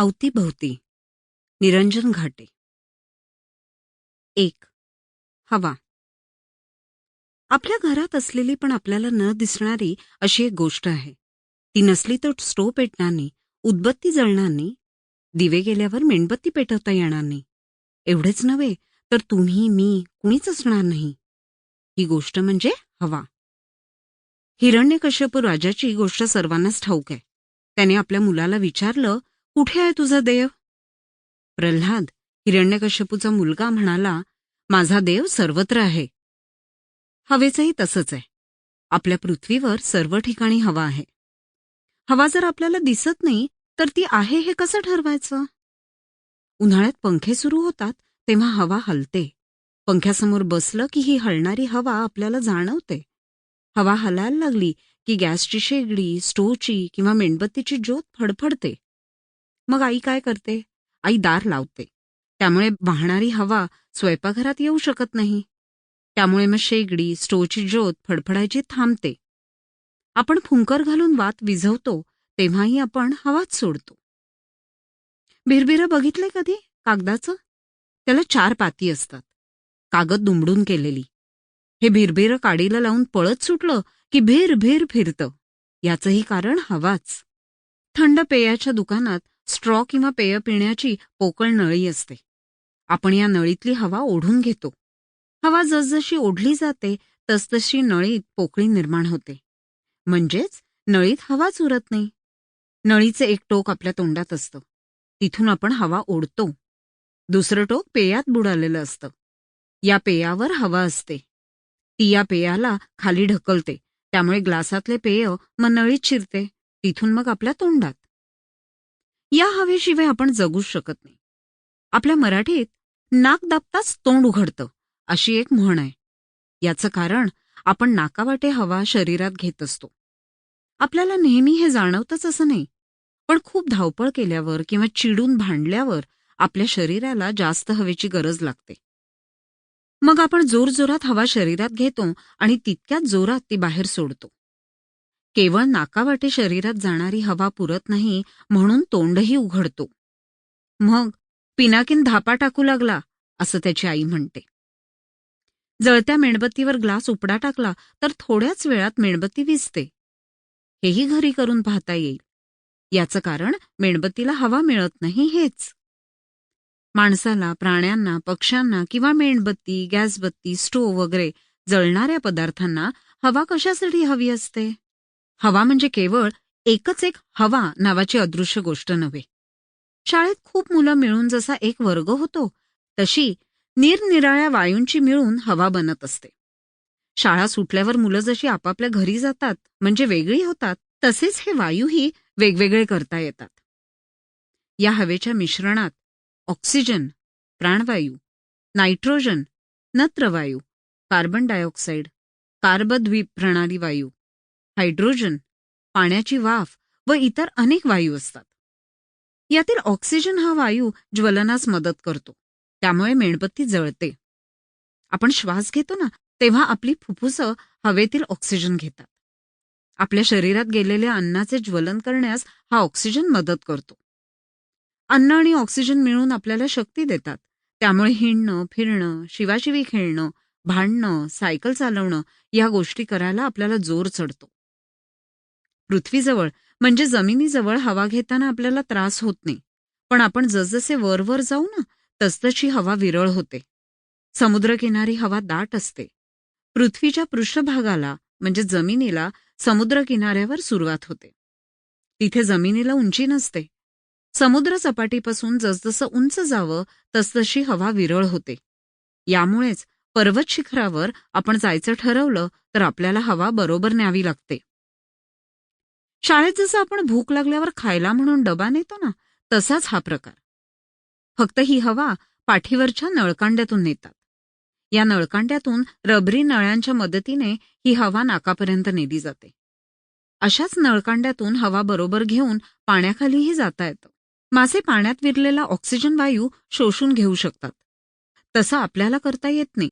अवतीभवती. निरंजन घाटे. एक. हवा. आपल्या घरात असलेली पण आपल्याला न दिसणारी अशी एक गोष्ट आहे. ती नसली तर स्टोव पेटणार नाही उदबत्ती जळणार नाही दिवे गेल्यावर मेणबत्ती पेटवता येणार नाही एवढेच नव्हे तर तुम्ही मी कुणीच असणार नाही. ही गोष्ट म्हणजे हवा. हिरण्यकश्यप राजाची गोष्ट सर्वांनाच ठाऊक आहे. त्याने आपल्या मुलाला विचारलं कुठे आहे तुझा देव? प्रल्हाद हिरण्यकश्यपूचा मुलगा म्हणाला माझा देव सर्वत्र आहे. हवेचंही तसंच आहे. आपल्या पृथ्वीवर सर्व ठिकाणी हवा आहे. हवा जर आपल्याला दिसत नाही तर ती आहे हे कसं ठरवायचं? उन्हाळ्यात पंखे सुरू होतात तेव्हा हवा हलते. पंख्यासमोर बसलं की ही हलणारी हवा आपल्याला जाणवते. हवा हलायला लागली की गॅसची शेगडी स्टोवची किंवा मेणबत्तीची ज्योत फडफडते. मग आई काय करते? आई दार लावते. त्यामुळे वाहणारी हवा स्वयंपाकघरात येऊ शकत नाही. त्यामुळे मग शेगडी स्टोवची ज्योत फडफडायची थांबते. आपण फुंकर घालून वात विझवतो तेव्हाही आपण हवाच सोडतो. भिरभिरं बघितलंय कधी? कागदाचं? त्याला चार पाती असतात. कागद दुमडून केलेली. हे भिरभिरं काडीला लावून पळत सुटलं की भिर भिर फिरतं. याचंही कारण हवाच. थंड पेयाच्या दुकानात स्ट्रॉ किंवा पेय पिण्याची पोकळ नळी असते. आपण या नळीतली हवा ओढून घेतो. हवा जसजशी ओढली जाते तसतशी नळीत पोकळी निर्माण होते. म्हणजेच नळीत हवाच उरत नाही. नळीचे एक टोक आपल्या तोंडात असतं. तिथून आपण हवा ओढतो. दुसरं टोक पेयात बुडालेलं असतं. या पेयावर हवा असते. ती या पेयाला खाली ढकलते. त्यामुळे ग्लासातले पेय मग नळीत शिरते. तिथून मग आपल्या तोंडात. या हवेशिवाय आपण जगूच शकत नाही. आपल्या मराठीत नाक दाबताच तोंड उघडतं अशी एक म्हण आहे. याचं कारण आपण नाकावाटे हवा शरीरात घेत असतो. आपल्याला नेहमी हे जाणवतच असं नाही पण खूप धावपळ केल्यावर किंवा चिडून भांडल्यावर आपल्या शरीराला जास्त हवेची गरज लागते. मग आपण जोरजोरात हवा शरीरात घेतो आणि तितक्याच जोरात ती बाहेर सोडतो. केवळ नाकावाटे शरीरात जाणारी हवा पुरत नाही म्हणून तोंडही उघडतो. मग पिनाकीन धापा टाकू लागला असं त्याची आई म्हणते. जळत्या मेणबत्तीवर ग्लास उपडा टाकला तर थोड्याच वेळात मेणबत्ती विजते. हेही घरी करून पाहता येईल. याचं कारण मेणबत्तीला हवा मिळत नाही हेच. माणसाला प्राण्यांना पक्ष्यांना किंवा मेणबत्ती गॅसबत्ती स्टोव वगैरे जळणाऱ्या पदार्थांना हवा कशासाठी हवी असते? हवा म्हणजे केवळ एकच एक हवा नावाची अदृश्य गोष्ट नव्हे. शाळेत खूप मुलं मिळून जसा एक वर्ग होतो तशी निरनिराळ्या वायूंची मिळून हवा बनत असते. शाळा सुटल्यावर मुलं जशी आपापल्या घरी जातात म्हणजे वेगळी होतात तसेच हे वायूही वेगवेगळे करता येतात. या हवेच्या मिश्रणात ऑक्सिजन प्राणवायू नायट्रोजन नत्रवायू कार्बन डायऑक्साईड कार्बद्वीप प्रणाली वायू हायड्रोजन पाण्याची वाफ व इतर अनेक वायू असतात. यातील ऑक्सिजन हा वायू ज्वलनास मदत करतो. त्यामुळे मेणबत्ती जळते. आपण श्वास घेतो ना तेव्हा आपली फुफ्फुसं हवेतील ऑक्सिजन घेतात. आपल्या शरीरात गेलेल्या अन्नाचे ज्वलन करण्यास हा ऑक्सिजन मदत करतो. अन्न आणि ऑक्सिजन मिळून आपल्याला शक्ती देतात. त्यामुळे हिंडणं फिरणं शिवाशिवी खेळणं भांडणं सायकल चालवणं या गोष्टी करायला आपल्याला जोर चढतो. पृथ्वीजवळ म्हणजे जमिनीजवळ हवा घेताना आपल्याला त्रास होत नाही. पण आपण जसजसे वरवर जाऊ ना तसतशी हवा विरळ होते. समुद्रकिनारी हवा दाट असते. पृथ्वीच्या पृष्ठभागाला म्हणजे जमिनीला समुद्रकिनाऱ्यावर सुरुवात होते. तिथे जमिनीला उंची नसते. समुद्र सपाटीपासून जसजसं उंच जावं तसतशी हवा विरळ होते. यामुळेच पर्वत शिखरावर आपण जायचं ठरवलं तर आपल्याला हवा बरोबर न्यावी लागते. शाळेत जसं आपण भूक लागल्यावर खायला म्हणून डबा नेतो ना तसाच हा प्रकार. फक्त ही हवा पाठीवरच्या नळकांड्यातून नेतात. या नळकांड्यातून रबरी नळ्यांच्या मदतीने ही हवा नाकापर्यंत नेली जाते. अशाच नळकांड्यातून हवा बरोबर घेऊन पाण्याखालीही जाता येतं. मासे पाण्यात विरलेला ऑक्सिजन वायू शोषून घेऊ शकतात. तसं आपल्याला करता येत नाही.